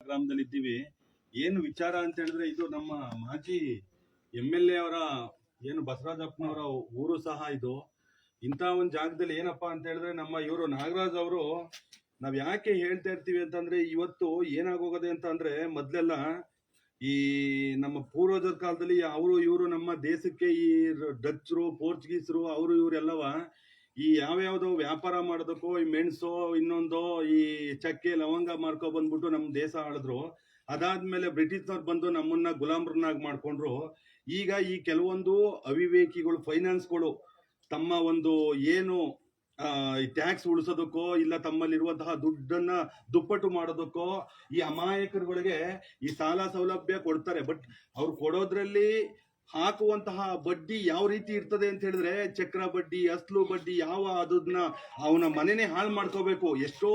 ಗ್ರಾಮದಲ್ಲಿ ಇದ್ದೀವಿ ಏನು ವಿಚಾರ ಅಂತ ಹೇಳಿದ್ರೆ ಇದು ನಮ್ಮ ಮಾಜಿ ಎಂ ಎಲ್ ಎ ಅವರ, ಏನು ಬಸವರಾಜಪ್ಪನವರ ಊರು ಸಹ ಇದು. ಇಂಥ ಒಂದು ಜಾಗದಲ್ಲಿ ಏನಪ್ಪಾ ಅಂತ ಹೇಳಿದ್ರೆ ನಮ್ಮ ಇವರು ನಾಗರಾಜ್ ಅವರು, ನಾವ್ ಯಾಕೆ ಹೇಳ್ತಾ ಇರ್ತೀವಿ ಅಂತಂದ್ರೆ ಇವತ್ತು ಏನಾಗೋಗದೆ ಅಂತ ಅಂದ್ರೆ ಮೊದ್ಲೆಲ್ಲ ಈ ನಮ್ಮ ಪೂರ್ವಜರ ಕಾಲದಲ್ಲಿ ಅವರು ಇವರು ನಮ್ಮ ದೇಶಕ್ಕೆ ಈ ಡಚ್ರು ಪೋರ್ಚುಗೀಸರು, ಅವರು ಇವರೆಲ್ಲವ ಈ ಯಾವ್ಯಾವ್ದೋ ವ್ಯಾಪಾರ ಮಾಡೋದಕ್ಕೋ, ಈ ಮೆಣಸು, ಇನ್ನೊಂದು, ಈ ಚಕ್ಕೆ, ಲವಂಗ ಮಾರ್ಕೊ ಬಂದ್ಬಿಟ್ಟು ನಮ್ಮ ದೇಶ ಆಳಿದ್ರು. ಅದಾದ್ಮೇಲೆ ಬ್ರಿಟಿಷ್ನವ್ರು ಬಂದು ನಮ್ಮನ್ನ ಗುಲಾಮ್ರನ್ನಾಗಿ ಮಾಡ್ಕೊಂಡ್ರು. ಈಗ ಈ ಕೆಲವೊಂದು ಅವಿವೇಕಿಗಳು, ಫೈನಾನ್ಸ್ಗಳು ತಮ್ಮ ಒಂದು ಏನು ಟ್ಯಾಕ್ಸ್ ಉಳಿಸೋದಕ್ಕೋ, ಇಲ್ಲ ತಮ್ಮಲ್ಲಿರುವಂತಹ ದುಡ್ಡನ್ನ ದುಪ್ಪಟ್ಟು ಮಾಡೋದಕ್ಕೋ, ಈ ಅಮಾಯಕರುಗಳಿಗೆ ಈ ಸಾಲ ಸೌಲಭ್ಯ ಕೊಡ್ತಾರೆ. ಬಟ್ ಅವ್ರು ಕೊಡೋದ್ರಲ್ಲಿ ಹಾಕುವಂತಹ ಬಡ್ಡಿ ಯಾವ ರೀತಿ ಇರ್ತದೆ ಅಂತ ಹೇಳಿದ್ರೆ ಚಕ್ರ ಬಡ್ಡಿ, ಅಸ್ಲು ಬಡ್ಡಿ, ಯಾವ ಅದನ್ನ ಅವನ ಮನೆನೇ ಹಾಳು ಮಾಡ್ಕೋಬೇಕು. ಎಷ್ಟೋ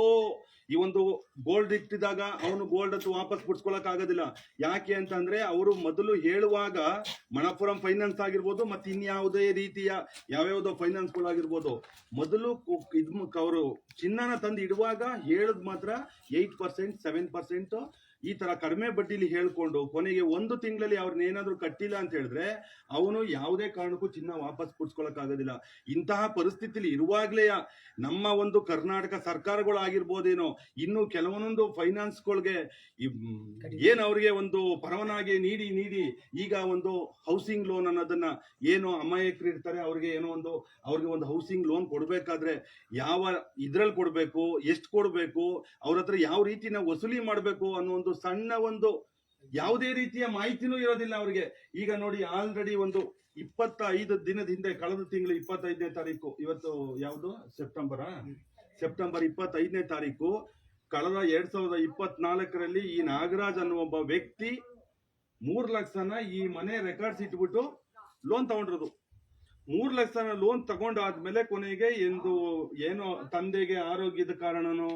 ಈ ಒಂದು ಗೋಲ್ಡ್ ಇಟ್ಟಿದಾಗ ಅವನು ಗೋಲ್ಡ್ ಅಂತ ವಾಪಸ್ ಬಿಡ್ಸ್ಕೊಳಕ್ ಆಗೋದಿಲ್ಲ. ಯಾಕೆ ಅಂತಂದ್ರೆ ಅವರು ಮೊದಲು ಹೇಳುವಾಗ ಮಣಪುರಂ ಫೈನಾನ್ಸ್ ಆಗಿರ್ಬೋದು ಮತ್ತೆ ಇನ್ಯಾವುದೇ ರೀತಿಯ ಯಾವ್ಯಾವ್ದೋ ಫೈನಾನ್ಸ್ಗಳಾಗಿರ್ಬೋದು ಮೊದಲು ಇದ್ ಅವರು ಚಿನ್ನನ ತಂದು ಇಡುವಾಗ ಹೇಳದ್ ಮಾತ್ರ ಏಟ್ ಪರ್ಸೆಂಟ್ ಸೆವೆನ್ ಪರ್ಸೆಂಟ್ ಈ ತರ ಕಡಿಮೆ ಬಡ್ಡಿಲಿ ಹೇಳ್ಕೊಂಡು ಕೊನೆಗೆ ಒಂದು ತಿಂಗಳಲ್ಲಿ ಅವ್ರನ್ನ ಏನಾದ್ರು ಕಟ್ಟಿಲ್ಲ ಅಂತ ಹೇಳಿದ್ರೆ ಅವನು ಯಾವುದೇ ಕಾರಣಕ್ಕೂ ಚಿನ್ನ ವಾಪಸ್ ಕೊಡ್ಸ್ಕೊಳಕ್ ಆಗೋದಿಲ್ಲ. ಇಂತಹ ಪರಿಸ್ಥಿತಿಲಿ ಇರುವಾಗ್ಲೇ ನಮ್ಮ ಒಂದು ಕರ್ನಾಟಕ ಸರ್ಕಾರಗಳು ಆಗಿರ್ಬೋದೇನೋ ಇನ್ನು ಕೆಲವೊಂದೊಂದು ಫೈನಾನ್ಸ್ಗಳಿಗೆ ಏನ್ ಅವ್ರಿಗೆ ಒಂದು ಪರವಾನಗಿ ನೀಡಿ ನೀಡಿ ಈಗ ಒಂದು ಹೌಸಿಂಗ್ ಲೋನ್ ಅನ್ನೋದನ್ನ ಏನು ಅಮಾಯಕರು ಇರ್ತಾರೆ ಅವ್ರಿಗೆ ಏನೋ ಒಂದು ಅವ್ರಿಗೆ ಒಂದು ಹೌಸಿಂಗ್ ಲೋನ್ ಕೊಡ್ಬೇಕಾದ್ರೆ ಯಾವ ಇದ್ರಲ್ಲಿ ಕೊಡ್ಬೇಕು ಎಷ್ಟು ಕೊಡ್ಬೇಕು ಅವ್ರ ಹತ್ರ ಯಾವ ರೀತಿ ನಾವು ವಸೂಲಿ ಮಾಡಬೇಕು ಅನ್ನೋ ಒಂದು ಸಣ್ಣ ಒಂದು ಯಾವುದೇ ರೀತಿಯ ಮಾಹಿತಿನೂ ಇರೋದಿಲ್ಲ ಅವರಿಗೆ. ಈಗ ನೋಡಿ ಆಲ್ರೆಡಿ ಒಂದು ಇಪ್ಪತ್ತೈದು ದಿನದ ಹಿಂದೆ, ಕಳೆದ ತಿಂಗಳು ಇಪ್ಪತ್ತೈದನೇ ತಾರೀಕು, ಇವತ್ತು ಯಾವುದು? ಸೆಪ್ಟೆಂಬರ್? ಸೆಪ್ಟೆಂಬರ್ ಇಪ್ಪತ್ತೈದನೇ ತಾರೀಕು, ಕಳೆದ ಎರಡ್ ಸಾವಿರದ ಇಪ್ಪತ್ನಾಲ್ಕರಲ್ಲಿ ಈ ನಾಗರಾಜ್ ಅನ್ನುವ ಒಬ್ಬ ವ್ಯಕ್ತಿ ಮೂರ್ ಲಕ್ಷನ ಈ ಮನೆ ರೆಕಾರ್ಡ್ಸ್ ಇಟ್ಬಿಟ್ಟು ಲೋನ್ ತಗೊಂಡಿರೋದು. ಮೂರ್ ಲಕ್ಷನ ಲೋನ್ ತಗೊಂಡಾದ್ಮೇಲೆ ಕೊನೆಗೆ ಎಂದು ಏನೋ, ತಂದೆಗೆ ಆರೋಗ್ಯದ ಕಾರಣನೋ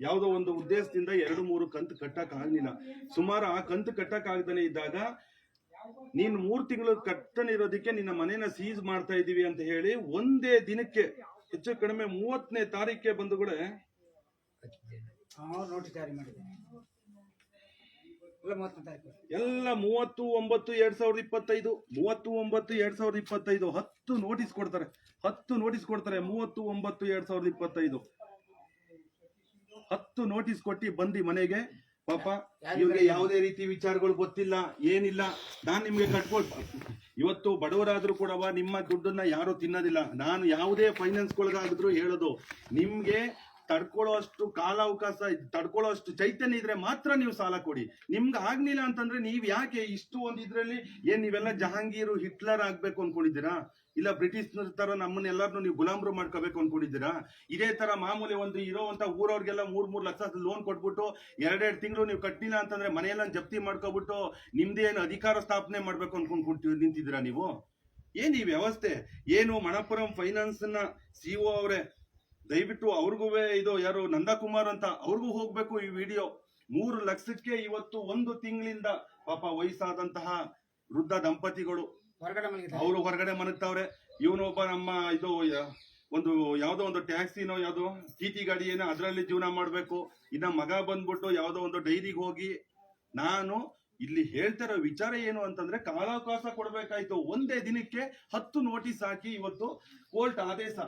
ಯಾವುದೋ ಒಂದು ಉದ್ದೇಶದಿಂದ ಎರಡು ಮೂರು ಕಂತು ಕಟ್ಟಕ್ ಆಗ್ಲಿಲ್ಲ. ಸುಮಾರು ಆ ಕಂತು ಕಟ್ಟಕ್ ಆಗದಲೇ ಇದ್ದಾಗ ನೀನು ಮೂರ್ ತಿಂಗಳು ಕಟ್ಟನೆ ಇರೋದಕ್ಕೆ ನಿನ್ನ ಮನೇನ ಸೀಸ್ ಮಾಡ್ತಾ ಇದೀವಿ ಅಂತ ಹೇಳಿ ಒಂದೇ ದಿನಕ್ಕೆ ಹೆಚ್ಚು ಕಡಿಮೆ ಮೂವತ್ತನೇ ತಾರೀಕೆ ಬಂದು ಕೂಡ ಎಲ್ಲ ಮೂವತ್ತು ಒಂಬತ್ತು ಎರಡ್ ಸಾವಿರದ ಇಪ್ಪತ್ತೈದು ಮೂವತ್ತು ಒಂಬತ್ತು ಎರಡ್ ಸಾವಿರದ ಇಪ್ಪತ್ತೈದು ಹತ್ತು ನೋಟಿಸ್ ಕೊಡ್ತಾರೆ. ಹತ್ತು ನೋಟಿಸ್ ಕೊಡ್ತಾರೆ ಮೂವತ್ತು ಒಂಬತ್ತು ಎರಡ್ ಸಾವಿರದ ಇಪ್ಪತ್ತೈದು. ಹತ್ತು ನೋಟಿಸ್ ಕೊಟ್ಟು ಬಂದಿ ಮನೆಗೆ. ಪಾಪ ಇವ್ರಿಗೆ ಯಾವುದೇ ರೀತಿ ವಿಚಾರಗಳು ಗೊತ್ತಿಲ್ಲ ಏನಿಲ್ಲ. ನಾನು ನಿಮ್ಗೆ ಕಟ್ಕೊಳ್ ಇವತ್ತು ಬಡವರಾದ್ರೂ ಕೂಡ ನಿಮ್ಮ ದುಡ್ಡನ್ನ ಯಾರು ತಿನ್ನೋದಿಲ್ಲ. ನಾನು ಯಾವುದೇ ಫೈನಾನ್ಸ್ಗಳಿಗಾಗಿದ್ರು ಹೇಳೋದು ನಿಮ್ಗೆ ತಡ್ಕೊಳ್ಳೋ ಅಷ್ಟು ಕಾಲಾವಕಾಶ ತಡ್ಕೊಳ್ಳೋ ಅಷ್ಟು ಚೈತನ್ಯ ಇದ್ರೆ ಮಾತ್ರ ನೀವು ಸಾಲ ಕೊಡಿ. ನಿಮ್ಗೆ ಆಗ್ಲಿಲ್ಲ ಅಂತಂದ್ರೆ ನೀವ್ ಯಾಕೆ ಇಷ್ಟು ಒಂದ್ ಇದ್ರಲ್ಲಿ ಏನ್ ನೀವೆಲ್ಲ ಜಹಾಂಗೀರು ಹಿಟ್ಲರ್ ಆಗ್ಬೇಕು ಅನ್ಕೊಂಡಿದ್ದೀರಾ? ಇಲ್ಲ ಬ್ರಿಟಿಷ್ ತರ ನಮ್ಮನ್ನೆಲ್ಲರನ್ನು ನೀವು ಗುಲಾಮ್ರು ಮಾಡ್ಕೋಬೇಕು ಅನ್ಕೊಂಡಿದ್ದೀರಾ? ಇದೇ ತರ ಮಾಮೂಲಿ ಒಂದು ಇರೋವಂತ ಊರವ್ರಿಗೆಲ್ಲ ಮೂರ್ ಮೂರ್ ಲಕ್ಷ ಲೋನ್ ಕೊಟ್ಬಿಟ್ಟು ಎರಡೆರಡು ತಿಂಗಳು ನೀವು ಕಟ್ಟಿಲ್ಲ ಅಂತಂದ್ರೆ ಮನೆಯೆಲ್ಲ ಜಪ್ತಿ ಮಾಡ್ಕೊಬಿಟ್ಟು ನಿಮ್ದೇ ಏನು ಅಧಿಕಾರ ಸ್ಥಾಪನೆ ಮಾಡ್ಬೇಕು ಅನ್ಕೊಂಡ್ ನಿಂತಿದ್ದೀರಾ ನೀವು? ಏನ್ ಈ ವ್ಯವಸ್ಥೆ? ಏನು ಮಣಪುರಂ ಫೈನಾನ್ಸ್ನ ಸಿಒ ಅವರೇ, ದಯವಿಟ್ಟು ಅವ್ರಿಗೂ ಇದು ಯಾರು ನಂದಕುಮಾರ್ ಅಂತ ಅವ್ರಿಗೂ ಹೋಗ್ಬೇಕು ಈ ವಿಡಿಯೋ. ಮೂರು ಲಕ್ಷಕ್ಕೆ ಇವತ್ತು ಒಂದು ತಿಂಗಳಿಂದ ಪಾಪ ವಯಸ್ಸಾದಂತಹ ವೃದ್ಧ ದಂಪತಿಗಳು. ಅವರು ಹೊರಗಡೆ ಮನಗ್ತಾವ್ರೆ ಇವನೊಬ್ಬ ನಮ್ಮ ಇದು ಒಂದು ಯಾವ್ದೋ ಒಂದು ಟ್ಯಾಕ್ಸಿನೋ ಯಾವ್ದೋ ಟಿ ಗಾಡಿ ಏನೋ ಅದರಲ್ಲಿ ಜೀವನ ಮಾಡ್ಬೇಕು. ಇನ್ನ ಮಗ ಬಂದ್ಬಿಟ್ಟು ಯಾವ್ದೋ ಒಂದು ಡೈರಿಗೆ ಹೋಗಿ ನಾನು ಇಲ್ಲಿ ಹೇಳ್ತಿರೋ ವಿಚಾರ ಏನು ಅಂತಂದ್ರೆ ಕಾಲಾವಕಾಶ ಕೊಡ್ಬೇಕಾಯ್ತು. ಒಂದೇ ದಿನಕ್ಕೆ ಹತ್ತು ನೋಟಿಸ್ ಹಾಕಿ ಇವತ್ತು ಕೋರ್ಟ್ ಆದೇಶ.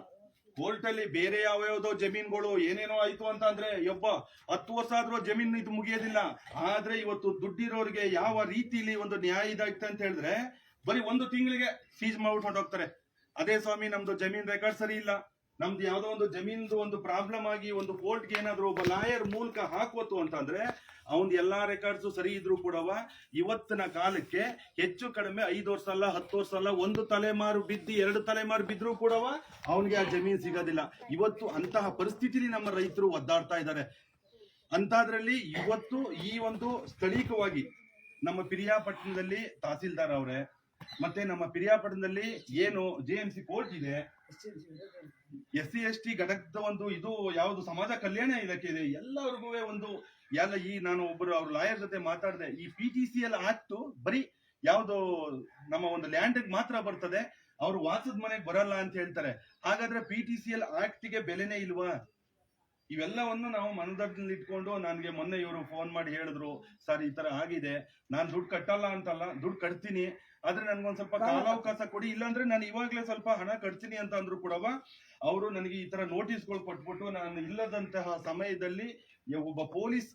ಕೋರ್ಟ್ ಅಲ್ಲಿ ಬೇರೆ ಯಾವ ಯಾವ್ದೋ ಜಮೀನ್ಗಳು ಏನೇನೋ ಆಯ್ತು ಅಂತ ಅಂದ್ರೆ ಯೊಬ್ಬ, ಹತ್ತು ವರ್ಷ ಆದ್ರೂ ಜಮೀನ್ ಇದು ಮುಗಿಯೋದಿಲ್ಲ. ಆದ್ರೆ ಇವತ್ತು ದುಡ್ಡಿರೋರಿಗೆ ಯಾವ ರೀತಿಲಿ ಒಂದು ನ್ಯಾಯ ಇದಾಗ್ತದೆ ಅಂತ ಹೇಳಿದ್ರೆ ಬರೀ ಒಂದು ತಿಂಗಳಿಗೆ ಫೀಸ್ ಮಾಡ್ಬಿಟ್ಟು ಹೋಗ್ತಾರೆ. ಅದೇ ಸ್ವಾಮಿ, ನಮ್ದು ಜಮೀನ್ ರೆಕಾರ್ಡ್ ಸರಿ ಇಲ್ಲ. ನಮ್ದು ಯಾವ್ದೋ ಒಂದು ಜಮೀನ್ದು ಒಂದು ಪ್ರಾಬ್ಲಮ್ ಆಗಿ ಒಂದು ಕೋರ್ಟ್ಗೆ ಏನಾದ್ರು ಒಬ್ಬ ಲಾಯರ್ ಮೂಲಕ ಹಾಕೋತು ಅಂತಂದ್ರೆ ಅವನ್ ಎಲ್ಲಾ ರೆಕಾರ್ಡ್ಸ್ ಸರಿ ಇದ್ರು ಕೂಡ ಇವತ್ತಿನ ಕಾಲಕ್ಕೆ ಹೆಚ್ಚು ಕಡಿಮೆ ಐದು ವರ್ಷ ಅಲ್ಲ, ಹತ್ತು ವರ್ಷ ಅಲ್ಲ, ಒಂದು ತಲೆಮಾರು ಬಿದ್ದು ಎರಡು ತಲೆಮಾರು ಬಿದ್ರು ಕೂಡ ಅವನಿಗೆ ಆ ಜಮೀನ್ ಸಿಗೋದಿಲ್ಲ. ಇವತ್ತು ಅಂತಹ ಪರಿಸ್ಥಿತಿಲಿ ನಮ್ಮ ರೈತರು ಒದ್ದಾಡ್ತಾ ಇದ್ದಾರೆ. ಅಂತಾದ್ರಲ್ಲಿ ಇವತ್ತು ಈ ಒಂದು ಸ್ಥಳೀಯವಾಗಿ ನಮ್ಮ ಪಿರಿಯಾಪಟ್ಟಣದಲ್ಲಿ ತಹಸೀಲ್ದಾರ್ ಅವರೇ ಮತ್ತೆ ನಮ್ಮ ಪಿರಿಯಾಪಟ್ಟಣದಲ್ಲಿ ಏನು ಜೆ ಎಂ ಸಿ ಕೋರ್ಟ್ ಇದೆ? ಎಸ್ ಸಿ, ಎಸ್ ಟಿ ಘಟಕದ ಒಂದು ಇದು ಯಾವುದು ಸಮಾಜ ಕಲ್ಯಾಣ ಇಲಾಖೆ ಇದೆ. ಎಲ್ಲರಿಗೂ ಒಂದು ಎಲ್ಲ ಈ ನಾನು ಒಬ್ಬರು ಅವ್ರ ಲಾಯರ್ ಜೊತೆ ಮಾತಾಡಿದೆ. ಈ P T C L act ಬರೀ ಯಾವುದು ನಮ್ಮ ಒಂದು ಲ್ಯಾಂಡ್ ಮಾತ್ರ ಬರ್ತದೆ. ಅವ್ರು ವಾಸದ ಮನೆಗೆ ಬರಲ್ಲ ಅಂತ ಹೇಳ್ತಾರೆ. ಹಾಗಾದ್ರೆ ಪಿ ಟಿ ಸಿ ಎಲ್ ಆಕ್ಟ್ಗೆ ಬೆಲೆನೇ ಇಲ್ವಾ? ಇವೆಲ್ಲವನ್ನು ನಾವು ಮನದಲ್ಲಿ ಇಟ್ಕೊಂಡು ನನಗೆ ಮೊನ್ನೆ ಇವರು ಫೋನ್ ಮಾಡಿ ಹೇಳಿದ್ರು, ಸರ್, ಈ ತರ ಆಗಿದೆ. ನಾನು ದುಡ್ಡು ಕಟ್ಟಲ್ಲ ಅಂತಲ್ಲ, ದುಡ್ಡು ಕಟ್ತೀನಿ. ಆದ್ರೆ ನನ್ಗೊಂದ್ ಸ್ವಲ್ಪ ಕಾಲಾವಕಾಶ ಕೊಡಿ ಇಲ್ಲಾಂದ್ರೆ ನಾನು ಇವಾಗ್ಲೇ ಸ್ವಲ್ಪ ಹಣ ಕಟ್ತೀನಿ ಅಂತ ಅಂದ್ರು ಕೂಡವ ಅವರು ನನಗೆ ಈ ತರ ನೋಟಿಸ್ಗಳು ಕೊಟ್ಬಿಟ್ಟು ನಾನು ಇಲ್ಲದಂತಹ ಸಮಯದಲ್ಲಿ ಒಬ್ಬ ಪೊಲೀಸ್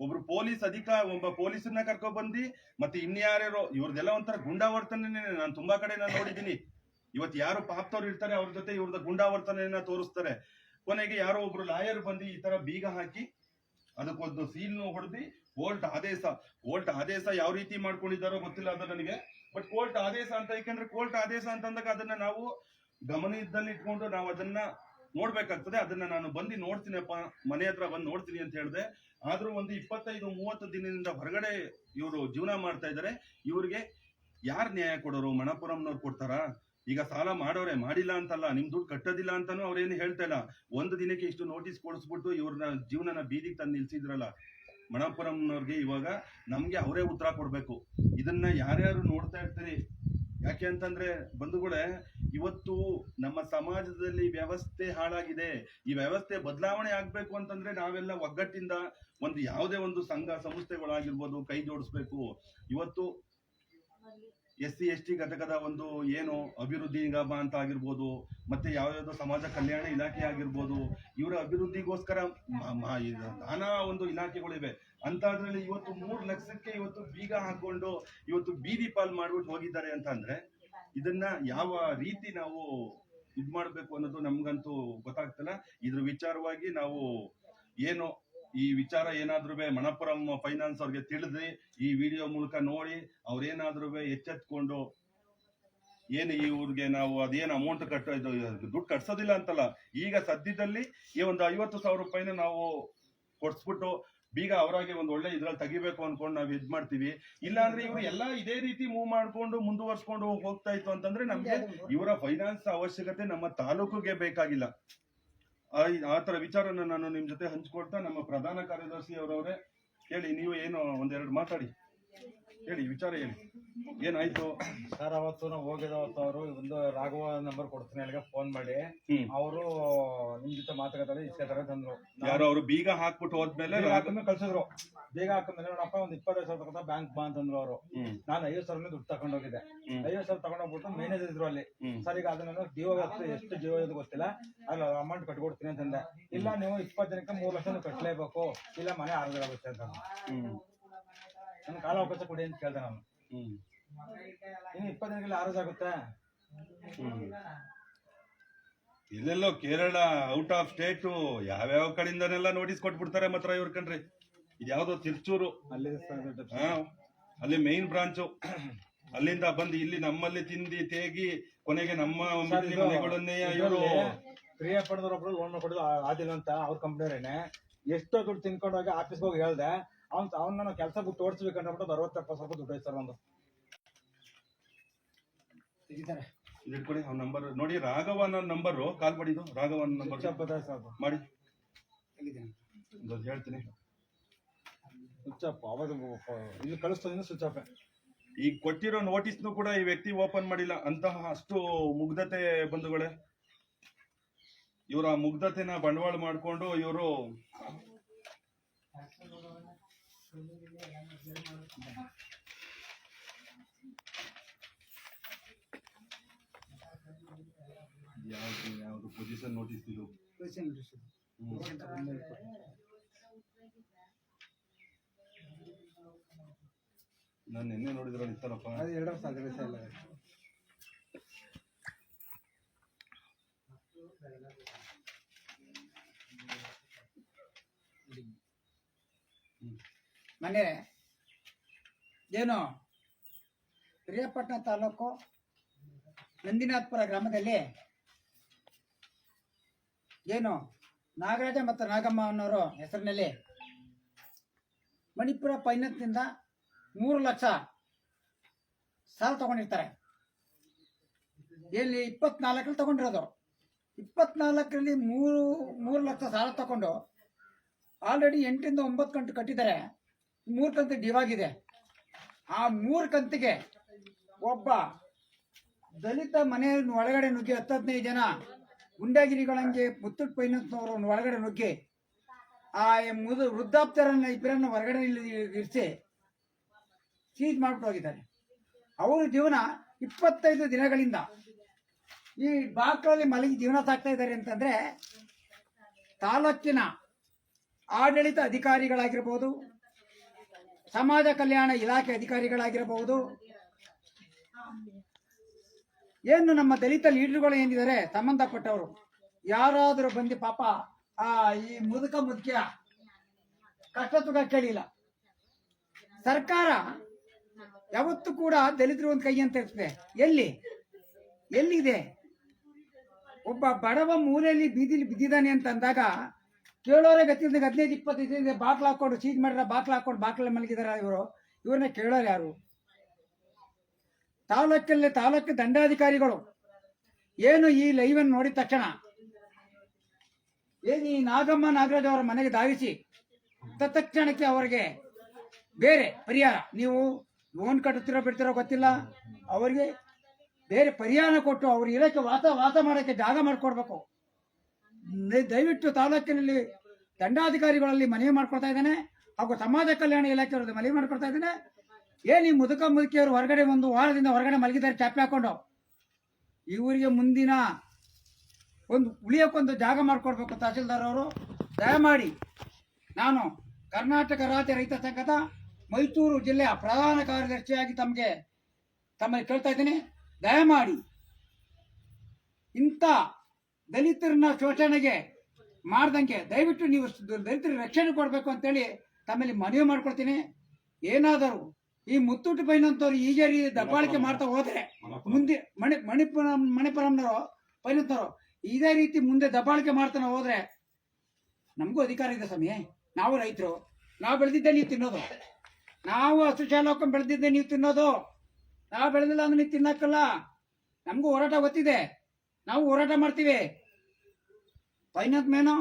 ಒಬ್ರು ಪೊಲೀಸ್ ಅಧಿಕಾರ ಒಬ್ಬ ಪೊಲೀಸನ್ನ ಕರ್ಕೊಂಡ್ ಬಂದಿ ಮತ್ತೆ ಇನ್ಯಾರ್ಯಾರೋ ಇವ್ರದೆಲ್ಲ ಒಂಥರ ಗುಂಡಾವರ್ತನೆ ನಾನು ತುಂಬಾ ಕಡೆ ನಾನು ನೋಡಿದ್ದೀನಿ. ಇವತ್ತು ಯಾರು ಪಾಪ್ತವ್ರು ಇರ್ತಾರೆ ಅವ್ರ ಜೊತೆ ಇವ್ರದ ಗುಂಡಾವರ್ತನೆಯನ್ನ ತೋರಿಸ್ತಾರೆ. ಕೊನೆಗೆ ಯಾರೋ ಒಬ್ರು ಲಾಯರ್ ಬಂದು ಈ ತರ ಬೀಗ ಹಾಕಿ ಅದಕ್ಕೊಂದು ಸೀಲ್ ಹೊಡೆದಿ ಕೋರ್ಟ್ ಆದೇಶ ಕೋರ್ಟ್ ಆದೇಶ ಯಾವ ರೀತಿ ಮಾಡ್ಕೊಂಡಿದ್ದಾರೋ ಗೊತ್ತಿಲ್ಲ ಅಂದ್ರೆ ನನಗೆ. ಬಟ್ ಕೋರ್ಟ್ ಆದೇಶ ಅಂತ ಯಾಕಂದ್ರೆ ಕೋರ್ಟ್ ಆದೇಶ ಅಂತಂದಾಗ ಅದನ್ನ ನಾವು ಗಮನದಲ್ಲಿ ಇಟ್ಕೊಂಡು ನಾವು ಅದನ್ನ ನೋಡ್ಬೇಕಾಗ್ತದೆ. ಅದನ್ನ ನಾನು ಬಂದು ನೋಡ್ತೀನಪ್ಪ, ಮನೆ ಹತ್ರ ಬಂದು ನೋಡ್ತೀನಿ ಅಂತ ಹೇಳಿದೆ. ಆದ್ರೂ ಒಂದು ಇಪ್ಪತ್ತೈದು, ಮೂವತ್ತು ದಿನದಿಂದ ಹೊರಗಡೆ ಇವರು ಜೀವನ ಮಾಡ್ತಾ ಇದ್ದಾರೆ. ಇವ್ರಿಗೆ ಯಾರು ನ್ಯಾಯ ಕೊಡೋರು? ಮಣಪುರಂನವ್ರು ಕೊಡ್ತಾರಾ? ಈಗ ಸಾಲ ಮಾಡೋರೆ, ಮಾಡಿಲ್ಲ ಅಂತಲ್ಲ, ನಿಮ್ ದುಡ್ಡು ಕಟ್ಟೋದಿಲ್ಲ ಅಂತಾನು ಅವ್ರೇನು ಹೇಳ್ತಾ ಇಲ್ಲ. ಒಂದು ದಿನಕ್ಕೆ ಇಷ್ಟು ನೋಟಿಸ್ ಕೊಡಿಸ್ಬಿಟ್ಟು ಇವ್ರನ್ನ ಜೀವನನ ಬೀದಿಗೆ ತಂದು ನಿಲ್ಸಿದ್ರಲ್ಲ. ಮಣಪುರಂನವ್ರಿಗೆ ಇವಾಗ ನಮಗೆ ಅವರೇ ಉತ್ತರ ಕೊಡಬೇಕು. ಇದನ್ನ ಯಾರ್ಯಾರು ನೋಡ್ತಾ ಇರ್ತೀರಿ? ಯಾಕೆ ಅಂತಂದ್ರೆ, ಬಂಧುಗಳೇ, ಇವತ್ತು ನಮ್ಮ ಸಮಾಜದಲ್ಲಿ ವ್ಯವಸ್ಥೆ ಹಾಳಾಗಿದೆ. ಈ ವ್ಯವಸ್ಥೆ ಬದಲಾವಣೆ ಆಗ್ಬೇಕು ಅಂತಂದ್ರೆ ನಾವೆಲ್ಲ ಒಗ್ಗಟ್ಟಿಂದ ಒಂದು ಯಾವುದೇ ಒಂದು ಸಂಘ, ಸಂಸ್ಥೆಗಳಾಗಿರ್ಬೋದು ಕೈ ಜೋಡಿಸ್ಬೇಕು. ಇವತ್ತು ಎಸ್ ಸಿ ಎಸ್ ಟಿ ಘಟಕದ ಒಂದು ಏನು ಅಭಿವೃದ್ಧಿ ನಿಗಮ ಅಂತ ಆಗಿರ್ಬೋದು, ಮತ್ತೆ ಯಾವ್ಯಾವ್ದೋ ಸಮಾಜ ಕಲ್ಯಾಣ ಇಲಾಖೆ ಆಗಿರ್ಬೋದು, ಇವರ ಅಭಿವೃದ್ಧಿಗೋಸ್ಕರ ನಾನಾ ಒಂದು ಇಲಾಖೆಗಳಿವೆ. ಅಂತದ್ರಲ್ಲಿ ಇವತ್ತು ಮೂರು ಲಕ್ಷಕ್ಕೆ ಇವತ್ತು ಬೀಗ ಹಾಕೊಂಡು ಇವತ್ತು ಬೀದಿ ಪಾಲ್ ಮಾಡ್ಬಿಟ್ಟು ಹೋಗಿದ್ದಾರೆ ಅಂತ ಅಂದ್ರೆ, ಇದನ್ನ ಯಾವ ರೀತಿ ನಾವು ಇದ್ ಮಾಡ್ಬೇಕು ಅನ್ನೋದು ನಮ್ಗಂತೂ ಗೊತ್ತಾಗ್ತಿಲ್ಲ. ಇದ್ರ ವಿಚಾರವಾಗಿ ನಾವು ಏನು ಈ ವಿಚಾರ ಏನಾದ್ರೂ ಮಣಪುರಂ ಫೈನಾನ್ಸ್ ಅವ್ರಿಗೆ ತಿಳಿದ್ರಿ ಈ ವಿಡಿಯೋ ಮೂಲಕ ನೋಡಿ ಅವ್ರೇನಾದ್ರೂ ಎಚ್ಚೆತ್ಕೊಂಡು ಏನು ಈ ಊರಿಗೆ ನಾವು ಅದೇನು ಅಮೌಂಟ್ ಕಟ್ಟ ದುಡ್ಡು ಕಟ್ಸೋದಿಲ್ಲ ಅಂತಲ್ಲ. ಈಗ ಸದ್ಯದಲ್ಲಿ ಈ ಒಂದು ಐವತ್ತು ಸಾವಿರ ರೂಪಾಯಿನ ನಾವು ಕೊಡ್ಸ್ಬಿಟ್ಟು ಬೀಗ ಅವರಾಗೆ ಒಂದು ಒಳ್ಳೆ ಇದ್ರಲ್ಲಿ ತೆಗಿಬೇಕು ಅನ್ಕೊಂಡು ನಾವು ಇದ್ ಮಾಡ್ತೀವಿ. ಇಲ್ಲಾಂದ್ರೆ ಇವರು ಇವ್ರು ಎಲ್ಲಾ ಇದೇ ರೀತಿ ಮೂವ್ ಮಾಡ್ಕೊಂಡು ಮುಂದುವರ್ಸ್ಕೊಂಡು ಹೋಗ್ತಾ ಇತ್ತು ಅಂತಂದ್ರೆ ನಮ್ಗೆ ಇವರ ಫೈನಾನ್ಸ್ ಅವಶ್ಯಕತೆ ನಮ್ಮ ತಾಲೂಕಿಗೆ ಬೇಕಾಗಿಲ್ಲ. ಆ ತರ ವಿಚಾರನ ನಾನು ನಿಮ್ ಜೊತೆ ಹಂಚ್ಕೊಳ್ತಾ ನಮ್ಮ ಪ್ರಧಾನ ಕಾರ್ಯದರ್ಶಿ ಅವರವರೇ ಹೇಳಿ, ನೀವು ಏನು ಒಂದೆರಡು ಮಾತಾಡಿ. ಹೇಳಿ, ವಿಚಾರ ಹೇಳಿ. ಏನಾಯ್ತು? ಸರ್ ಅವತ್ತು ನಾವು ಹೋಗಿದ ಅವತ್ತು ಅವರು ಒಂದು ರಾಘವ ನಂಬರ್ ಕೊಡ್ತೀನಿ ಅಲ್ಲಿಗೆ ಫೋನ್ ಮಾಡಿ. ಹ್ಮ್. ಅವರು ನಿಮ್ ಜೊತೆ ಮಾತುಕತೆ ತರ ತಂದ್ರು. ಯಾರು ಅವರು ಬೀಗ ಹಾಕ್ಬಿಟ್ಟು ಹೋದ್ಮೇಲೆ ಬೇಗ ರಾಗ- ಹಾಕಿದ್ಮೇಲೆ ಕಳ್ಸಿದ್ರು. ಬೀಗ ಹಾಕಂದ್ರೆ ನೋಡಪ್ಪ ಒಂದ್ ಇಪ್ಪತ್ತೈದು ಸಾವಿರ ತಗೊಂಡ ಬ್ಯಾಂಕ್ ಬಾ ಅಂತಂದ್ರು ಅವರು. ಹ್ಮ್. ನಾನು ಐವತ್ತು ಸಾವಿರ ದುಡ್ಡು ತಗೊಂಡೋಗಿದ್ದೆ ಹ್ಮ್. ಐವತ್ತು ಸಾವಿರ ತಗೊಂಡೋಗ್ಬಿಟ್ಟು ಮ್ಯಾನೇಜರ್ ಇದ್ರು ಅಲ್ಲಿ. ಹ್ಮ್. ಸರ್ ಈಗ ಅದನ್ನ ಜೀವ ಎಷ್ಟು ಜೀವ ಇದೆ ಗೊತ್ತಿಲ್ಲ. ಅಲ್ಲ ಅಮೌಂಟ್ ಕಟ್ಕೊಡ್ತೀನಿ ಅಂತಂದೆ. ಇಲ್ಲ ನೀವು ಇಪ್ಪತ್ತು ದಿನಕ್ಕೆ ಮೂರು ಲಕ್ಷ ಕಟ್ಟಲೇಬೇಕು ಇಲ್ಲ ಮನೆ ಆರು ಆಗುತ್ತೆ ಅಂತ ಹ್ಮ್. ನನ್ನ ಕಾಲಾವಕಾಶ ಕೊಡಿ ಅಂತ ಕೇಳ್ದೆ ನಾನು. ಇನ್ನು ಇಪ್ಪತ್ತು ಜನಕ್ಕೆ ಆರು ಆಗುತ್ತೆ. ಹ್ಮ್. ಎಲ್ಲೆಲ್ಲೋ ಕೇರಳ ಔಟ್ ಆಫ್ ಸ್ಟೇಟ್ ಯಾವ್ಯಾವ ಕಡೆಯಿಂದನೆಲ್ಲ ನೋಟಿಸ್ ಕೊಟ್ಬಿಡ್ತಾರೆ ಮಾತ್ರ ಇವ್ರ ಕಣ್ರಿ ಇದ್ಯಾವುದೋ ತಿರ್ಚೂರು. ಅಲ್ಲಿ ಹಾ ಅಲ್ಲಿ ಮೇನ್ ಬ್ರಾಂಚು ಅಲ್ಲಿಂದ ಬಂದು ಇಲ್ಲಿ ನಮ್ಮಲ್ಲಿ ತಿಂದಿ ತೇಗಿ ಕೊನೆಗೆ ನಮ್ಮ ಮನೆಗಳನ್ನೇ ಇವರು. ಕ್ರಿಯಾ ಪಡೆದವ್ರೊಬ್ರು ಲೋನ್ ಕೊಡೋದು ಆದಿಲ್ಲ ಅಂತ ಅವ್ರ ಕಂಪ್ನಿ ಎಷ್ಟೋ ದುಡ್ಡು ತಿನ್ಕೊಂಡೋಗಿ ಆಫೀಸ್ಗೆ ಹೋಗಿ ಹೇಳ್ದೆ ಅವ್ನ್ ಅವ್ನ ನಾನು ಕೆಲಸ ಬಿಟ್ಟು ಅರವತ್ತು ಎಪ್ಪತ್ತು ಸಾವಿರ ದುಡ್ಡು ಐತೆ ಸರ್ ಒಂದು. ತೆಗಿತಾರೆ. ಇಟ್ಕೊಳ್ಳಿ ಅವ್ನ ನಂಬರ್ ನೋಡಿ ರಾಘವನ ನಂಬರ್ ಕಾಲ್ ಮಾಡಿದ್ದು ರಾಘವ ನಂಬರ್. ಅದು ಮಾಡಿ. ಹೇಳ್ತೀನಿ. ಸ್ವಿಚ್ ಆಫ್ ಅವಾಗ ಇಲ್ಲಿ ಸ್ವಿಚ್ ಆಫ್ ಈಗ ಕೊಟ್ಟಿರೋ ನೋಟಿಸ್ನು ಕೂಡ ಈ ವ್ಯಕ್ತಿ ಓಪನ್ ಮಾಡಿಲ್ಲ. ಅಂತಹ ಅಷ್ಟು ಮುಗ್ಧತೆ ಬಂಧುಗಳೇ. ಇವರ ಮುಗ್ಧತೆನ ಬಂಡವಾಳ ಮಾಡಿಕೊಂಡು ಇವರು ಯಾವ್ದು ಯಾವ್ದು ಪೊಸಿಷನ್ ನೋಟಿಸ್ ಇದು. ನಾನು ನಿನ್ನೆ ನೋಡಿದ್ರೆ ಇರ್ತಾರಪ್ಪ ಅದು ಎರಡು ವರ್ಷ ಆಗಿದೆ ಸರ್ ಇಲ್ಲ ಮನೆ. ಏನು? ಪ್ರಿಯಪಟ್ಟಣ ತಾಲೂಕು ನಂದಿನಾಥ್ಪುರ ಗ್ರಾಮದಲ್ಲಿ ಏನು? ನಾಗರಾಜ ಮತ್ತು ನಾಗಮ್ಮ ಅನ್ನೋರು ಹೆಸರಿನಲ್ಲಿ ಮಣಿಪುರ ಫೈನಾನ್ಸ್ನಿಂದ ಮೂರು ಲಕ್ಷ ಸಾಲ ತಗೊಂಡಿರ್ತಾರೆ. ಎಲ್ಲಿ ಇಪ್ಪತ್ನಾಲ್ಕರಲ್ಲಿ ತಗೊಂಡಿರೋದು. ಇಪ್ಪತ್ನಾಲ್ಕರಲ್ಲಿ ಮೂರು ಮೂರು ಲಕ್ಷ ಸಾಲ ತಗೊಂಡು ಆಲ್ರೆಡಿ ಎಂಟರಿಂದ ಒಂಬತ್ತು ಗಂಟೆ ಕಟ್ಟಿದ್ದಾರೆ. ಮೂರು ಕಂತು ಡಿವಾಗಿದೆ ಆ ಮೂರು ಕಂತಿಗೆ ಒಬ್ಬ ದಲಿತ ಮನೆ ಒಳಗಡೆ ನುಗ್ಗಿ ಹತ್ತು ಹದಿನೈದು ಜನ ಗುಂಡಾಗಿರಿಗಳಂಗೆ ಮುತ್ತೂಟ್ ಫೈನಾನ್ಸ್ನವರು ಒಳಗಡೆ ನುಗ್ಗಿ ಆ ಮುದು ವೃದ್ಧಾಪ್ತರನ್ನ ಇಬ್ಬರನ್ನ ಹೊರಗಡೆ ಇರಿಸಿ ಸೀಜ್ ಮಾಡ್ಬಿಟ್ಟು ಹೋಗಿದ್ದಾರೆ. ಅವರು ಜೀವನ ಇಪ್ಪತ್ತೈದು ದಿನಗಳಿಂದ ಈ ಬಾಕ್ಲಲ್ಲಿ ಮಲಗಿ ಜೀವನ ಸಾಕ್ತಾ ಇದ್ದಾರೆ ಅಂತಂದ್ರೆ ತಾಲೂಕಿನ ಆಡಳಿತ ಅಧಿಕಾರಿಗಳಾಗಿರ್ಬೋದು ಸಮಾಜ ಕಲ್ಯಾಣ ಇಲಾಖೆ ಅಧಿಕಾರಿಗಳಾಗಿರಬಹುದು. ಏನು ನಮ್ಮ ದಲಿತ ಲೀಡರ್ಗಳು ಏನಿದ್ದಾರೆ, ಸಂಬಂಧಪಟ್ಟವರು, ಯಾರಾದರೂ ಬಂದು ಪಾಪ ಆ ಈ ಮುದುಕ ಮುದುಕಿಯ ಕಷ್ಟ ತುಗ ಕೇಳಿಲ್ಲ. ಸರ್ಕಾರ ಯಾವತ್ತೂ ಕೂಡ ದಲಿತರು ಒಂದು ಕೈ ಅಂತ ಇರ್ತದೆ. ಎಲ್ಲಿ? ಎಲ್ಲಿದೆ? ಒಬ್ಬ ಬಡವ ಮೂಲೆಯಲ್ಲಿ ಬೀದಿಲಿ ಬಿದ್ದಿದ್ದಾನೆ ಅಂತ ಅಂದಾಗ ಕೇಳೋರೆ ಗತಿಯಿಂದ ಹದಿನೈದು, ಇಪ್ಪತ್ತೈದು ಬಾಟ್ಲು ಹಾಕೊಂಡು ಸೀಜ್ ಮಾಡಿರೋ ಬಾಕ್ಲ ಹಾಕೊಂಡು ಬಾಟ್ಲಲ್ಲಿ ಮಲಗಿದಾರ ಇವರು. ಇವ್ರನ್ನ ಕೇಳೋರು ಯಾರು? ತಾಲೂಕಲ್ಲಿ ತಾಲೂಕು ದಂಡಾಧಿಕಾರಿಗಳು. ಏನು ಈ ಲೈವ್ ಅನ್ನು ನೋಡಿದ ತಕ್ಷಣ ಏನು ಈ ನಾಗಮ್ಮ ನಾಗರಾಜ್ ಅವರ ಮನೆಗೆ ಧಾವಿಸಿ ತತ್ಕ್ಷಣಕ್ಕೆ ಅವರಿಗೆ ಬೇರೆ ಪರಿಹಾರ. ನೀವು ಲೋನ್ ಕಟ್ಟುತ್ತಿರೋ ಬಿಡ್ತಿರೋ ಗೊತ್ತಿಲ್ಲ. ಅವರಿಗೆ ಬೇರೆ ಪರಿಹಾರ ಕೊಟ್ಟು ಅವ್ರ ಇಲಾಖೆ ವಾಸ ವಾಸ ಮಾಡೋಕ್ಕೆ ಜಾಗ ಮಾಡಿಕೊಡ್ಬೇಕು. ದಯವಿಟ್ಟು ತಾಲೂಕಿನಲ್ಲಿ ದಂಡಾಧಿಕಾರಿಗಳಲ್ಲಿ ಮನವಿ ಮಾಡ್ಕೊಳ್ತಾ ಇದ್ದೇನೆ. ಹಾಗೂ ಸಮಾಜ ಕಲ್ಯಾಣ ಇಲಾಖೆಯವ್ರದ್ದು ಮನವಿ ಮಾಡ್ಕೊಳ್ತಾ ಇದ್ದೇನೆ. ಏನು ಈ ಮುದುಕ ಮುದುಕಿಯವರು ಹೊರಗಡೆ ಒಂದು ವಾರದಿಂದ ಹೊರಗಡೆ ಮಲಗಿದ್ದಾರೆ, ಚಾಪೆ ಹಾಕೊಂಡು. ಇವರಿಗೆ ಮುಂದಿನ ಒಂದು ಉಳಿಯೋಕ್ಕೊಂದು ಜಾಗ ಮಾಡಿಕೊಡ್ಬೇಕು ತಹಸೀಲ್ದಾರ್ ಅವರು. ದಯಮಾಡಿ ನಾನು ಕರ್ನಾಟಕ ರಾಜ್ಯ ರೈತ ಸಂಘದ ಮೈಸೂರು ಜಿಲ್ಲೆಯ ಪ್ರಧಾನ ಕಾರ್ಯದರ್ಶಿಯಾಗಿ ತಮಗೆ ತಮ್ಮಲ್ಲಿ ಕೇಳ್ತಾ ಇದ್ದೀನಿ. ದಯಮಾಡಿ ಇಂಥ ದಲಿತರನ್ನ ಶೋಷಣೆಗೆ ಮಾಡ್ದಂಗೆ ದಯವಿಟ್ಟು ನೀವು ದಲಿತರ ರಕ್ಷಣೆ ಕೊಡಬೇಕು ಅಂತೇಳಿ ತಮ್ಮಲ್ಲಿ ಮನವಿ ಮಾಡ್ಕೊಳ್ತೀನಿ. ಏನಾದರೂ ಈ ಮುತ್ತೂಟು ಪೈನಂತವ್ರು ಈಗ ರೀತಿ ದಬ್ಬಾಳಿಕೆ ಮಾಡ್ತಾ ಹೋದ್ರೆ ಮುಂದೆ ಮಣಿ ಮಣಿಪುರಂ ಮಣಿಪುರಂನವರು ಪೈನಂತವರು ಇದೇ ರೀತಿ ಮುಂದೆ ದಬ್ಬಾಳಿಕೆ ಮಾಡ್ತಾನೆ ಹೋದ್ರೆ ನಮಗೂ ಅಧಿಕಾರ ಇದೆ ಸ್ವಾಮಿ. ನಾವು ರೈತರು ನಾವು ಬೆಳೆದಿದ್ದೆ ನೀವು ತಿನ್ನೋದು. ನಾವು ಹಸು ಶಾಲೆ ಹಾಕೊಂಡು ಬೆಳೆದಿದ್ದೆ ನೀವು ತಿನ್ನೋದು. ನಾವು ಬೆಳೆದಿಲ್ಲ ಅಂದ್ರೆ ನೀವು ತಿನ್ನಕ್ಕಲ್ಲ. ನಮಗೂ ಹೋರಾಟ ಗೊತ್ತಿದೆ. ನಾವು ಹೋರಾಟ ಮಾಡ್ತೀವಿ. ಫೈನಾನ್ಸ್ ಮೇನೋ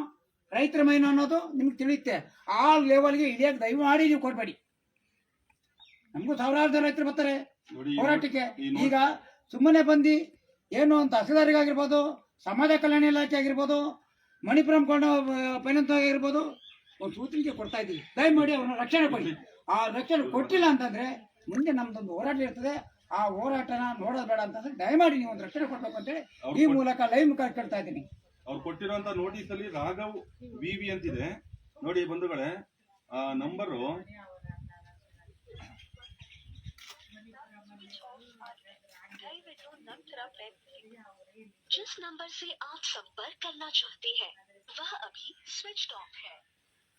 ರೈತರ ಮೇನೋ ಅನ್ನೋದು ನಿಮ್ಗೆ ತಿಳಿಯುತ್ತೆ. ಆ ಲೆವೆಲ್ಗೆ ಇಳಿಯಕ್ಕೆ ದಯಮಾಡಿ ನೀವು ಕೊಡಬೇಡಿ. ನಮಗೂ ಸಾವಿರಾರು ಜನ ರೈತರು ಬರ್ತಾರೆ ಹೋರಾಟಕ್ಕೆ. ಈಗ ಸುಮ್ಮನೆ ಬಂದು ಏನು ಅಂತ ಹಸಿದಾರಿಗಾಗಿರ್ಬೋದು ಸಮಾಜ ಕಲ್ಯಾಣ ಇಲಾಖೆ ಆಗಿರ್ಬೋದು ಮಣಿಪುರಂ ಕೊಂಡ ಫೈನಾನ್ಸ್ ಆಗಿರ್ಬೋದು ಒಂದು ಸೂಚನೆಗೆ ಕೊಡ್ತಾ ಇದ್ದೀವಿ. ದಯಮಾಡಿ ಅವ್ರನ್ನ ರಕ್ಷಣೆ ಕೊಡಿ. ಆ ರಕ್ಷಣೆ ಕೊಟ್ಟಿಲ್ಲ ಅಂತಂದ್ರೆ ಮುಂದೆ ನಮ್ದೊಂದು ಹೋರಾಟ ಇರ್ತದೆ. ಆ ಹೋರಾಟನ ನೋಡೋದು ಬೇಡ ಅಂತಂದ್ರೆ ದಯಮಾಡಿ ನೀವು ಒಂದು ರಕ್ಷಣೆ ಕೊಡ್ಬೇಕು ಅಂತೇಳಿ ಈ ಮೂಲಕ ಲೈವ್ ಮುಖ ಕೇಳ್ತಾ ಇದ್ದೀನಿ. ಅವ್ರು ಕೊಟ್ಟಿರುವಂತ ನೋಟಿಸ್ ಅಲ್ಲಿ ರಾಘವ್ ವಿ ವಿ ಅಂತಿದೆ ನೋಡಿ ಬಂಧುಗಳೇ ಆ ನಂಬರು ದಯವಿಟ್ಟು ನಂತರ ಪ್ರಯತ್ನಿಸಿ जिस नंबर से आप संपर्क करना चाहते हैं वह अभी स्विच ऑफ है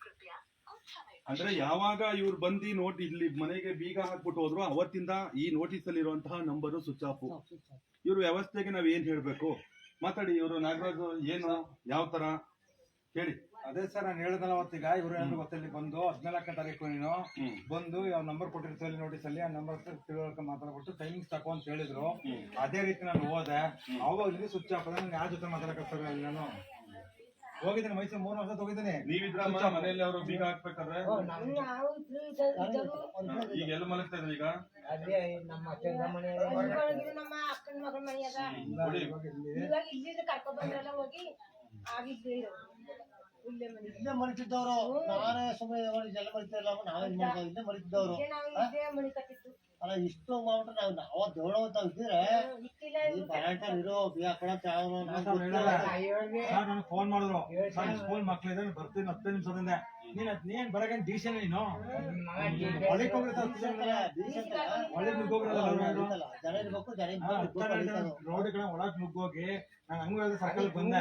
कृपया कुछ समय ಅಂದ್ರೆ ಯಾವಾಗ ಇವ್ರು ಬಂದು ನೋಟ್ ಇಲ್ಲಿ ಮನೆಗೆ ಬೀಗ ಹಾಕ್ಬಿಟ್ಟು ಹೋದ್ರು ಅವತ್ತಿಂದ ಈ ನೋಟಿಸ್ ಅಲ್ಲಿ ಇರುವಂತಹ ನಂಬರು ಸ್ವಿಚ್ ಆಫ್ ಇವ್ರ ವ್ಯವಸ್ಥೆಗೆ ನಾವ್ ಏನ್ ಹೇಳ್ಬೇಕು ಮಾತಾಡಿ ಇವರು ನಾಗರಾಜ್ ಏನು ಯಾವ ತರ? ಹೇಳಿ. ಅದೇ ಸರ್ ನಾನು ಹೇಳಿದಲ್ಲ ಅವತ್ತೀಗ ಇವ್ರು ಏನಾದ್ರು ಗೊತ್ತಲ್ಲಿ ಬಂದು ಹದಿನಾಲ್ಕನೇ ತಾರೀಕು ನೀನು. ಬಂದು ಯಾವ ನಂಬರ್ ಕೊಟ್ಟಿರ್ತೀವಿ ನೋಟಿಸ್ ಅಲ್ಲಿ ಆ ನಂಬರ್ ತಿಳುವಳಿಕೆ ಮಾತಾಡ್ಬಿಟ್ಟು ಟೈಮಿಂಗ್ಸ್ ತಕೋ ಅಂತ ಹೇಳಿದ್ರು. ಅದೇ ರೀತಿ ನಾನು ಹೋದೆ. ಅವಾಗ ಇಲ್ಲಿ ಸ್ವಿಚ್ ಆಫ್ ನಾನು ಯಾರ ಜೊತೆ ಮಾತಾಡಕ್ಕೆ ಸರ್ ನಾನು. ಹೋಗಿದ್ದೀನಿ ಮೈಸೂರು ಮೂರು ವರ್ಷ ಹೋಗಿದ್ದೀನಿ. ನೀವಿದ್ರಮ್ಮ ಮನೆಯಲ್ಲಿ ಅವರು ಬೀಗ ಹಾಕ್ಬೇಕಾದ್ರೆ? ಈಗ ಎಲ್ಲ ಮಲಗ್ತಾ ಇದ್ರು ಈಗ? ಅದೇ ನಮ್ಮ ಅಕ್ಕನ ಮಗಳ ಮನೆ ಅದ ಇವಾಗ ಇಲ್ಲಿಂದ ಕರ್ಕೊಂಡ್ ಬಂದ್ರಲ್ಲ ಹೋಗಿ ಆಗಿದ್ದೆ ಇಲ್ಲೇ ಮನೆ. ಇಲ್ಲೇ ಮರಿತಿದ್ದವರು. ನಾನೇ ಸುಮ್ಮನೆ ನಾವೇ ಮಾಡ್ತಾ ಇಲ್ಲೇ ಮರಿತಿದ್ದವರು. ನಾವು ಇಲ್ಲೇ ಮನೆ ಕಟ್ಟಿತ್ತು ಅಲ್ಲ ಇಷ್ಟು ಮಾಡ್ಬಿಟ್ರೆ ನಾವು ನಾವು ದೇವಳವಂತ ಇದ್ದಿದ್ರೆ ಇಕ್ಕಿಲ್ಲ ಈ ಇರೋ ಫೋನ್ ಮಾಡಿದ್ರು. ಫೋನ್ ಸ್ಕೂಲ್ ಮಕ್ಳಿದೆ ಬರ್ತೀನಿ ಹತ್ತು ನಿಮಿಷದಿಂದ ನೀನ್ ಅದ್- ನೀನ್ ಬರಕ್ಕೆ ಡೀಸೆಲ್ ನೀನು. ಒಳಗೆ ನುಗ್ಗೋಗಿರೋದಲ್ಲ ಜನ ರೋಡ್ ಕಡೆ ಒಳಗ್ ನುಗ್ಗೋಗಿ ನಾನು ಹಂಗ ಸರ್ಕಲ್ ಬಂದೆ.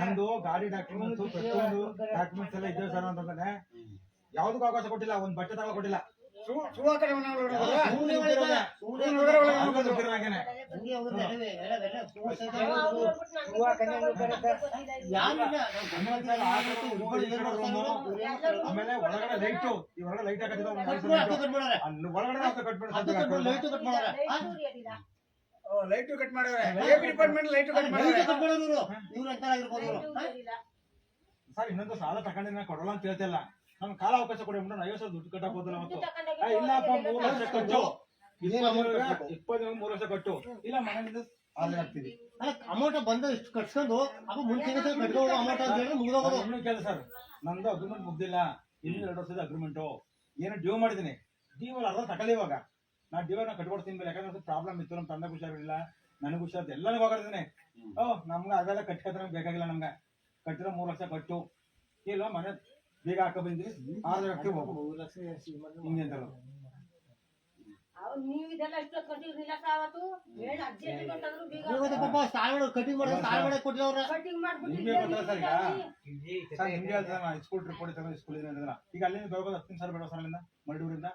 ನಂದು ಗಾಡಿ ಡಾಕ್ಯುಮೆಂಟ್ಸ್ ಪ್ರತಿಯೊಂದು ಡಾಕ್ಯುಮೆಂಟ್ಸ್ ಎಲ್ಲ ಇದೆ ಸರ್ ಅಂತಂದ್ರೆ ಯಾವ್ದಕ್ಕೂ ಅವಕಾಶ ಕೊಟ್ಟಿಲ್ಲ ಒಂದ್ ಬಟ್ಟೆ ತಗೋ ಕೊಟ್ಟಿಲ್ಲ. ಹಾಗೇನೆ ಆಮೇಲೆ ಒಳಗಡೆ ಲೈಟು ಈ ಹೊರಗಡೆ ಲೈಟ್ ಹಾಕಿದ್ರೆ ಒಳಗಡೆ light cut light P department light cut light ಇವ್ರು. ಅಂತ ಆಗಿರ್ಬೋದು ಸರ್ ಇನ್ನೊಂದು ಸಾಲ ತಗೊಂಡಿನ ಕೊಡೋಲ್ಲ ಅಂತ ಹೇಳ್ತಿಲ್ಲ. ನಮ್ ಕಾಲ ಅವಕಾಶ ಕೊಡಿ ಬಿಟ್ಟು ಐವತ್ತು ಸಾವಿರ ದುಡ್ಡು ಕಟ್ಟಕ್ ಹೋದಲ್ಲ ಮತ್ತು ಏ, ಇಲ್ಲಪ್ಪ ಮೂರು ವರ್ಷ ಕಟ್ಟು. ಇಪ್ಪತ್ತು ಮೂರು ವರ್ಷ ಕಟ್ಟು. ಇಲ್ಲ ಮನೆಯಿಂದ ಆದ್ರೆ ಹಾಕ್ತೀವಿ ಅಮೌಂಟ್ ಬಂದು ಇಷ್ಟು ಕಟ್ಸ್ಕೊಂಡು ಅದು ಮುಂಚೆ ಕಟ್ಕೊಂಡು ಅಮೌಂಟ್ ಅಂತ ಹೇಳಿದ್ರೆ ಮುಗಿದೋಗೋದು. ಇನ್ನೂ ಕೇಳಿ ಸರ್. ನಂದು ಅಗ್ರಿಮೆಂಟ್ ಮುಗ್ದಿಲ್ಲ. ಇನ್ನು ಎರಡು ವರ್ಷದ ಅಗ್ರಿಮೆಂಟ್ ಏನು ಡ್ಯೂ ಮಾಡಿದ್ದೀನಿ. ಡ್ಯೂ ಅಲ್ಲಿ ಅರ್ಧ ತಗೊಳ್ಳಿ ಇವಾಗ. ನಾ ಡ್ಯೂ ನಾ ಕಟ್ಕೊಡ್ತೀನಿ ಬೇರೆ. ಯಾಕಂದ್ರೆ ಪ್ರಾಬ್ಲಮ್ ಇತ್ತು. ನಮ್ಮ ತಂದೆ ಹುಷಾರಿಲ್ಲ ನನಗೆ ಹುಷಾರ್ ಎಲ್ಲನೂ ಹೋಗಿದ್ದೀನಿ ಓ ನಮ್ಗೆ ಅದೆಲ್ಲ ಕಟ್ಕೊತ ಬೇಕಾಗಿಲ್ಲ ನಮ್ಗೆ. ಕಟ್ಟಿರೋ ಮೂರು ಲಕ್ಷ ಕಟ್ಟು. ಇಲ್ಲ ಮನೆ ಬೇಗ ಹಾಕ ಬಂದಿರಿ ಆರು ಲಕ್ಷ ಹೋಗು ಮೂರು ಲಕ್ಷ ಶ್ರೀಮಂತ ಹಿಂಗೆ ಅಂತಲ್ಲ ಅವ್ರು ನೀವು ಇದೆಲ್ಲ ಎಷ್ಟು ಕಟ್ಟಿರ್ಲಿಲ್ಲ ಅವತ್ತು? ಏನ್ ಅರ್ಜೆಂಟ್ ಕೊಟ್ಟದ್ರು ಬೀಗ ಇವತ್ತು ಸಾಲ ಮಾಡಿ ಕಟಿಂಗ್ ಮಾಡಿ ಸಾಲ ಮಾಡಿ ಕಟಿಂಗ್ ಮಾಡ್ಬಿಟ್ಟು ನಿಮ್ಗೆ ಇಲ್ಲೇ ಸರ್ ಈಗ? ನಿಂತ್ಕೊಳ್ಳಿ. ಸರ್ ನಿಮ್ಗೆ ಹೇಳ್ತಾರೆ ನಾನು ಸ್ಕೂಲ್ ಟ್ರಿಪ್ ಸ್ಕೂಲ್ ಈಗ ಅಲ್ಲಿಂದ ಬರ್ಬೋದು ಹತ್ತು ನಿಮಿಷ ಬೇಡ ಸರ್ ಅಲ್ಲಿಂದ ಮರಡೂರಿಂದ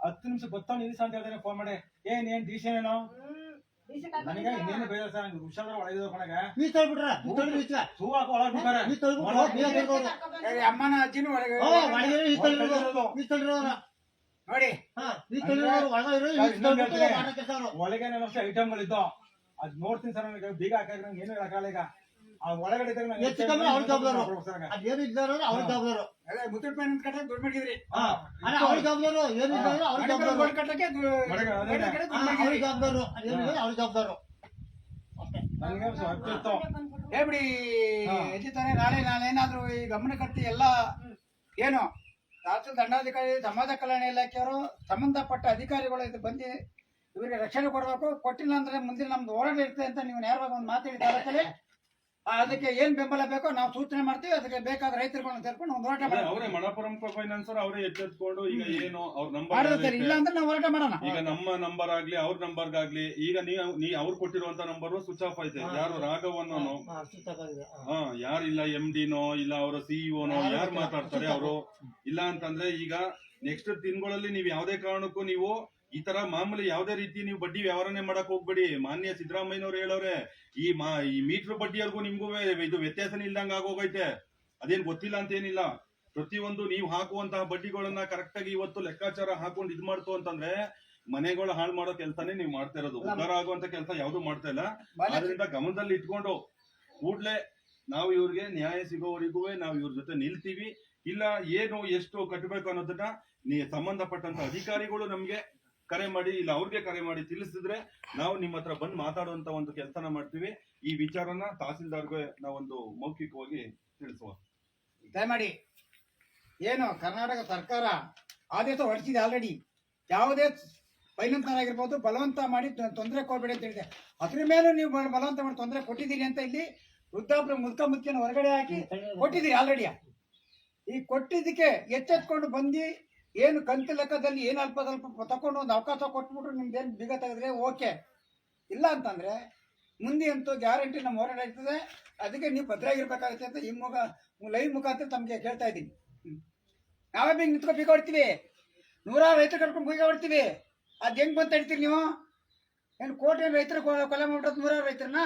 ಹತ್ತು ನಿಮಿಷ ಗೊತ್ತಾ ನಿಲ್ಲಿಸ ಅಂತ ಹೇಳಿದ್ರೆ ಫೋನ್ ಮಾಡಿ. ಏನ್ ಏನ್ ಡಿಸಿಷನ್ ಏನೋ ನನಗೆ ಸರ್ ನಂಗೆ ಹುಷಾರ ಒಳಗಿದೆ ಕೊನೆಗೆ. ನೀ ತಳ್ಬಿಟ್ರ? ನೀ ತಳ್ಬಿಟ್ರ ಈಚೆ. ಹೂ ಹಾಕಿ ಒಳಗೆ ಬಿಟ್ಟಾರೆ. ನೀ ತಳ್ಬಿಟ್ರ ನೀ ತಳ್ಬಿಟ್ರ ಏ, ಅಮ್ಮನ ಅಜ್ಜಿನ ಒಳಗೆ ಓ ಒಳಗೆ ನೀ ತಳ್ಬಿಟ್ರು ನೀ ತಳ್ಬಿಟ್ರು ನೋಡಿ. ಹಾ ನೀ ತಳ್ಬಿಟ್ರು ಒಳಗೆ ಇರೋ ನೀ ತಳ್ಬಿಟ್ರು ಮಾಡೋ ಕೆಲಸ ಅವ್ರು. ಒಳಗೆ ಅಷ್ಟೇ ಐಟಮ್ಗಳಿದ್ದು ಅದ್ ನೋಡ್ತೀನಿ ಸರ್ ನನಗೆ ಬೀಗ ಹಾಕಿದ್ರೆ ನಂಗೆ ಏನು ಹೇಳಕ್ಕಾಗಲ್ಲ ಈಗ. ಆ ಒಳಗಡೆ ಇದ್ದಾಗ ನಂಗೆ ಹೆಚ್ಚು ಕಮ್ಮಿ ಅವ್ರ ಜವಾಬ್ದಾರು. ಅದೇನು ಇದ್ದಾರೋ ಅವ್ರ ಜವಾಬ್ದಾರು. ಅದೇ ಮುತ್ತೂಟ್ ಪೇನ್ ಕಟ್ಟೆ ದುಡ್ಡು ಮಾಡಿದ್ರಿ. ಹಾ. ಅಲ್ಲ ಅವ್ರ ಜವಾಬ್ದಾರು ಏನು ಇದ್ದಾರೋ ಅವ್ರ ಜವಾಬ್ದಾರು. ಗೋಲ್ಡ್ ಕಟ್ಟಕ್ಕೆ ದು- ಮಡಗ ಅದೇ. ಬೇರೆ ಅವ್ರ ಜವಾಬ್ದಾರು. ಅದೇನು ಇದ್ದಾರೋ ಅವ್ರ ಜವಾಬ್ದಾರು. ನನಗೆ ಸ್ವಲ್ಪ ಇತ್ತು. ಬಿಡಿ ಎದ್ದಿತಾನೆ ನಾಳೆ ನಾಳೆ ಏನಾದ್ರು ಈ ಗಮನ ಕಟ್ಟಿ ಎಲ್ಲ ಏನು? ರಾಜ್ಯ ದಂಡಾಧಿಕಾರಿ ಸಮಾಜ ಕಲ್ಯಾಣ ಇಲಾಖೆಯವರು ಸಂಬಂಧಪಟ್ಟ ಅಧಿಕಾರಿಗಳು ಇದು ಬಂದು ಇವರಿಗೆ ರಕ್ಷಣೆ ಕೊಡಬೇಕು. ಕೊಟ್ಟಿಲ್ಲ ಅಂದ್ರೆ ಮುಂದಿನ ನಮ್ದು ಹೋರಾಟ ಇರ್ತದೆ ಅಂತ ನೀವು ನೇರವಾಗಿ ಒಂದು ಮಾತಾಡಿ ಹೇಳಿದ ಅದಕ್ಕೆ ಏನ್ ಬೆಂಬಲ ಬೇಕೋ ನಾವು ಸೂಚನೆ ಮಾಡ್ತೀವಿ ಅದಕ್ಕೆ ಬೇಕಾದ ರೈತರುಗಳನ್ನ ಸೇರ್ಕೊಂಡು ಒಂದು ಹೋರಾಟ ಮಾಡಿ ಮಾಡೋಣ. ಅವರೇ ಮಣಪುರಂ ಫೈನಾನ್ಸ್ ಅವರೇ ಎಚ್ಚೆತ್ಕೊಂಡು ಈಗ ಏನು ಅವ್ರ ನಂಬರ್ ಇಲ್ಲ ಅಂದ್ರೆ ನಾವು ಹೋರಾಟ ಮಾಡೋಣ. ಈಗ ನಮ್ಮ ನಂಬರ್ ಆಗ್ಲಿ ಅವ್ರ ನಂಬರ್ ಆಗ್ಲಿ ಈಗ ನೀವು ನೀ ಅವ್ರು ಕೊಟ್ಟಿರುವಂತ ನಂಬರ್ ಸ್ವಿಚ್ ಆಫ್ ಐತೆ ಯಾರು ರಾಘವ್ ಅನ್ನೋನು ಹಾ, ಯಾರು ಇಲ್ಲ ಎಂ ಡಿನೋ ಇಲ್ಲ ಅವರ ಸಿಇಒನೋ ಯಾರು ಮಾತಾಡ್ತಾರೆ ಅವರು? ಇಲ್ಲ ಅಂತಂದ್ರೆ ಈಗ ನೆಕ್ಸ್ಟ್ ದಿನಗಳಲ್ಲಿ ನೀವು ಯಾವುದೇ ಕಾರಣಕ್ಕೂ ನೀವು ಈ ತರ ಮಾಮೂಲಿ ಯಾವ್ದೇ ರೀತಿ ನೀವು ಬಡ್ಡಿ ವ್ಯವಹಾರನೆ ಮಾಡಕ್ ಹೋಗ್ಬೇಡಿ. ಮಾನ್ಯ ಸಿದ್ದರಾಮಯ್ಯನವ್ರು ಹೇಳವ್ರೆ ಈ ಮಾ ಈ ಮೀಟರ್ ಬಡ್ಡಿಯರ್ಗೂ ನಿಮ್ಗೂ ಇದು ವ್ಯತ್ಯಾಸನೇ ಇಲ್ದಂಗ ಆಗೋಗೈತೆ. ಅದೇನ್ ಗೊತ್ತಿಲ್ಲ ಅಂತ ಏನಿಲ್ಲ ಪ್ರತಿಯೊಂದು ನೀವು ಹಾಕುವಂತಹ ಬಡ್ಡಿಗಳನ್ನ ಕರೆಕ್ಟ್ ಆಗಿ ಇವತ್ತು ಲೆಕ್ಕಾಚಾರ ಹಾಕೊಂಡು ಇದ್ ಮಾಡ್ತು ಅಂತಂದ್ರೆ ಮನೆಗಳು ಹಾಳು ಮಾಡೋ ಕೆಲಸನೇ ನೀವು ಮಾಡ್ತಾ ಇರೋದು. ಉದ್ಧಾರ ಆಗುವಂತ ಕೆಲಸ ಯಾವ್ದು ಮಾಡ್ತಾ ಇಲ್ಲ. ಅದರಿಂದ ಗಮನದಲ್ಲಿ ಇಟ್ಕೊಂಡು ಕೂಡ್ಲೆ ನಾವು ಇವ್ರಿಗೆ ನ್ಯಾಯ ಸಿಗೋವರೆಗೂ ನಾವು ಇವ್ರ ಜೊತೆ ನಿಲ್ತೀವಿ. ಇಲ್ಲ ಏನು ಎಷ್ಟು ಕಟ್ಟಬೇಕು ಅನ್ನೋದನ್ನ ನೀ ಸಂಬಂಧಪಟ್ಟಂತ ಅಧಿಕಾರಿಗಳು ನಮ್ಗೆ ಕರೆ ಮಾಡಿ ಇಲ್ಲ ಅವ್ರಿಗೆ ಕರೆ ಮಾಡಿ ತಿಳಿಸಿದ್ರೆ ನಾವು ನಿಮ್ಮ ಹತ್ರ ಬಂದು ಮಾತಾಡುವಂತ ಒಂದು ಕೆಲಸನ ಮಾಡ್ತೀವಿ. ಈ ವಿಚಾರನ ತಹಸೀಲ್ದಾರ್ಗೆ ನಾವೊಂದು ಮೌಖಿಕವಾಗಿ ತಿಳಿಸುವ. ದಯಮಾಡಿ ಏನು ಕರ್ನಾಟಕ ಸರ್ಕಾರ ಆದೇಶ ಹೊರಡಿಸಿದೆ ಆಲ್ರೆಡಿ ಯಾವುದೇ ಆಗಿರ್ಬೋದು ಬಲವಂತ ಮಾಡಿ ತೊಂದರೆ ಕೊಡಬೇಡಿ ಅಂತ ಹೇಳಿದೆ. ಅದ್ರ ಮೇಲೂ ನೀವು ಬಲವಂತ ಮಾಡಿ ತೊಂದರೆ ಕೊಟ್ಟಿದ್ದೀರಿ ಅಂತ ಇಲ್ಲಿ ವೃದ್ಧಾಪ್ರ ಮುದ್ಕ ಮುದ್ಕಿನ ಹೊರಗಡೆ ಹಾಕಿ ಕೊಟ್ಟಿದ್ದೀರಿ ಆಲ್ರೆಡಿ ಈ ಕೊಟ್ಟಿದ್ದಕ್ಕೆ ಎಚ್ಚೆತ್ಕೊಂಡು ಬಂದು ಏನು ಕಂತು ಲೆಕ್ಕದಲ್ಲಿ ಏನು ಅಲ್ಪ ಸ್ವಲ್ಪ ತಕೊಂಡು ಒಂದು ಅವಕಾಶ ಕೊಟ್ಬಿಟ್ರು ಏನು ಬೀಗ ತೆಗೆದ್ರೆ ಓಕೆ. ಇಲ್ಲ ಅಂತಂದ್ರೆ ಮುಂದೆ ಅಂತೂ ಗ್ಯಾರಂಟಿ ನಮ್ಮ ಹೋರಾಟ ಇರ್ತದೆ. ಅದಕ್ಕೆ ನೀವು ಭದ್ರಾಗಿರ್ಬೇಕಾಗುತ್ತೆ ಅಂತ ಈ ಮುಖ ಲೈವ್ ಮುಖಾಂತರ ತಮಗೆ ಕೇಳ್ತಾ ಇದ್ದೀನಿ. ನಾವೇ ಬೀಗ ನಿಂತ್ಕೊಂಡು ಬೀಗ ಹೊಡ್ತೀವಿ. ನೂರಾರು ರೈತರು ಕಟ್ಕೊಂಡು ಬೀಗ ಹೊಡ್ತೀವಿ. ಅದು ಹೆಂಗ್ ಬಂತ ಹೇಳ್ತೀರಿ ನೀವು? ಏನು ಕೋಟಿ ರೈತರು ಕೊಲೆ ಮಾಡ್ಬಿಟ್ಟು ನೂರಾರು ರೈತರನ್ನ?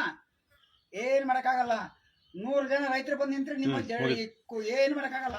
ಏನು ಮಾಡಕ್ಕಾಗಲ್ಲ. ನೂರು ಜನ ರೈತರು ಬಂದು ನಿಂತ್ರೆ ನಿಮ್ಮ ಏನು ಮಾಡಕ್ಕಾಗಲ್ಲ.